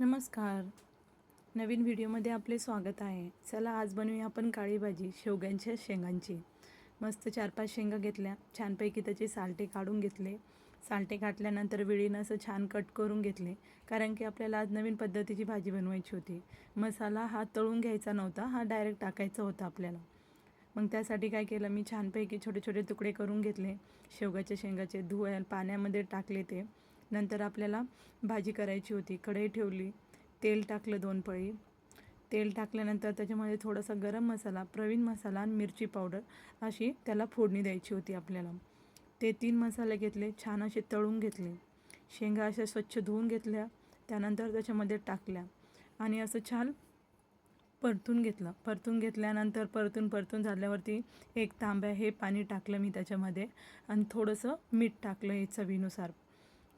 नमस्कार. नवीन व्हिडिओमध्ये आपले स्वागत आहे. चला आज बनवूया आपण काळी भाजी शेवग्यांच्या शेंगांची. मस्त चार पाच शेंगा घेतल्या. छानपैकी त्याचे सालटे काढून घेतले. सालटे काढल्यानंतर विळीनं असं छान कट करून घेतले. कारण की आपल्याला आज नवीन पद्धतीची भाजी बनवायची होती. मसाला हा तळून घ्यायचा नव्हता हा डायरेक्ट टाकायचा होता आपल्याला. मग त्यासाठी काय केलं? मी छानपैकी छोटे छोटे तुकडे करून घेतले. शेवगाच्या शेंगाचे धुवायला पाण्यामध्ये टाकले ते. नंतर आपल्याला भाजी करायची होती. कढई ठेवली. तेल टाकलं दोन पळी. तेल टाकल्यानंतर त्याच्यामध्ये थोडासा गरम मसाला प्रवीण मसाला आणि मिरची पावडर अशी त्याला फोडणी द्यायची होती आपल्याला. ते तीन मसाले घेतले छान असे तळून घेतले. शेंगा अशा स्वच्छ धुवून घेतल्या त्यानंतर त्याच्यामध्ये टाकल्या आणि असं छान परतून घेतलं. परतून घेतल्यानंतर परतून परतून झाल्यावरती एक तांब्या हे पाणी टाकलं मी त्याच्यामध्ये आणि थोडंसं मीठ टाकलं हे चवीनुसार.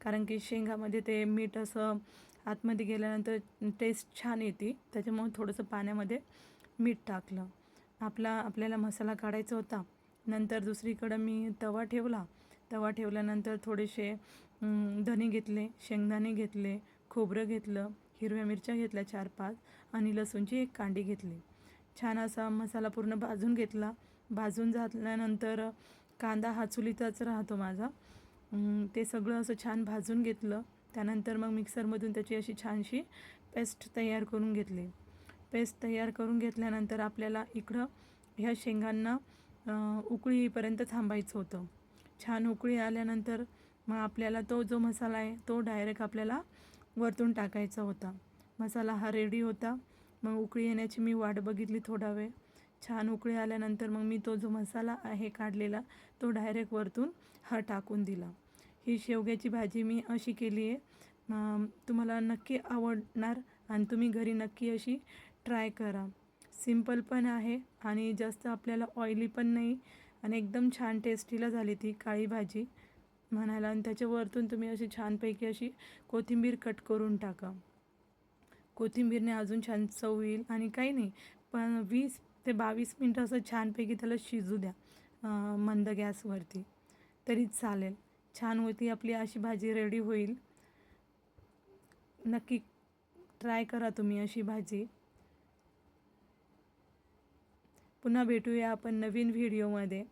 कारण की शेंगामध्ये ते मीठ असं आतमध्ये गेल्यानंतर टेस्ट छान येते. त्याच्यामुळे थोडंसं पाण्यामध्ये मीठ टाकलं. आपला आपल्याला मसाला काढायचा होता. नंतर दुसरीकडं मी तवा ठेवला. तवा ठेवल्यानंतर थोडेसे धने धणे घेतले शेंगदाणे घेतले खोबरं घेतलं हिरव्या मिरच्या घेतल्या चार पाच आणि लसूणची एक कांडी घेतली. छान असा मसाला पूर्ण भाजून घेतला. भाजून झाल्यानंतर कांदा हा चुलीचाच राहतो माझा. ते सगळं असं छान भाजून घेतलं. त्यानंतर मग मिक्सरमधून त्याची अशी छानशी पेस्ट तयार करून घेतली. पेस्ट तयार करून घेतल्यानंतर आपल्याला इकडं ह्या शेंगांना उकळीपर्यंत उकळी येईपर्यंत थांबायचं होतं. छान उकळी आल्यानंतर मग आपल्याला तो जो मसाला आहे तो डायरेक्ट आपल्याला वरतून टाकायचा होता. मसाला हा रेडी होता. मग उकळी येण्याची मी वाट बघितली थोडा वेळ. छान उकळी आल्यानंतर मग मी तो जो मसाला आहे काढलेला तो डायरेक्ट वरतून हा टाकून दिला. ही शेवग्याची भाजी मी अशी केली आहे. तुम्हाला नक्की आवडणार आणि तुम्ही घरी नक्की अशी ट्राय करा. सिंपल पण आहे आणि जास्त आपल्याला ऑइली पण नाही आणि एकदम छान टेस्टीला झाली ती काळी भाजी म्हणायला आणि त्याच्यावरतून तुम्ही अशी छानपैकी अशी कोथिंबीर कट करून टाका. कोथिंबीरने अजून छान चव येईल आणि काही नाही पण वीस ते बावीस मिनटं असं छानपैकी त्याला शिजू द्या मंद गॅसवरती. तरी चालेल. छान होती आपली अशी भाजी रेडी होईल. नक्की ट्राय करा तुम्ही अशी भाजी. पुन्हा भेटूया आपण नवीन व्हिडिओमध्ये